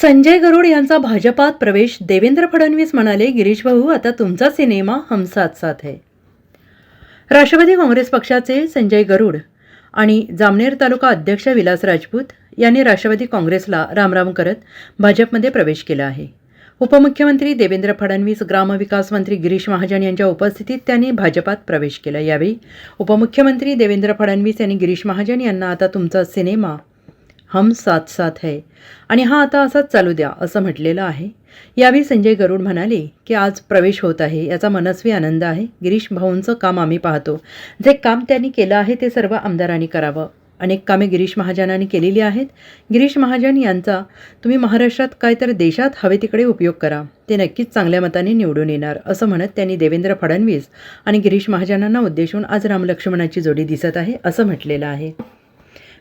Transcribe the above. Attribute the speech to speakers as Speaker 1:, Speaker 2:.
Speaker 1: संजय गरुड यांचा भाजपात प्रवेश देवेंद्र फडणवीस म्हणाले गिरीश भाऊ आता तुमचा सिनेमा हम साथ साथ है राष्ट्रवादी काँग्रेस पक्षाचे संजय गरुड आणि जामनेर तालुका अध्यक्ष विलास राजपूत यांनी राष्ट्रवादी काँग्रेसला रामराम करत भाजपमध्ये प्रवेश केला आहे. उपमुख्यमंत्री देवेंद्र फडणवीस ग्रामविकास मंत्री गिरीश महाजन यांच्या उपस्थितीत त्यांनी भाजपात प्रवेश केला. यावेळी उपमुख्यमंत्री देवेंद्र फडणवीस यांनी गिरीश महाजन यांना आता तुमचा सिनेमा हम साथ साथ है. आणि हा आता असाच चालू द्या असं म्हटलेलं आहे. यावेळी संजय गरुड म्हणाले की आज प्रवेश होत आहे याचा मनस्वी आनंद आहे. गिरीश भाऊंचं काम आम्ही पाहतो. जे काम त्यांनी केलं आहे ते सर्व आमदारांनी करावं. अनेक कामे गिरीश महाजनांनी केलेली आहेत. गिरीश महाजन यांचा तुम्ही महाराष्ट्रात काय तर देशात हवे तिकडे उपयोग करा. ते नक्कीच चांगल्या मताने निवडून येणार असं म्हणत त्यांनी देवेंद्र फडणवीस आणि गिरीश महाजनांना उद्देशून आज रामलक्ष्मणाची जोडी दिसत आहे असं म्हटलेलं आहे.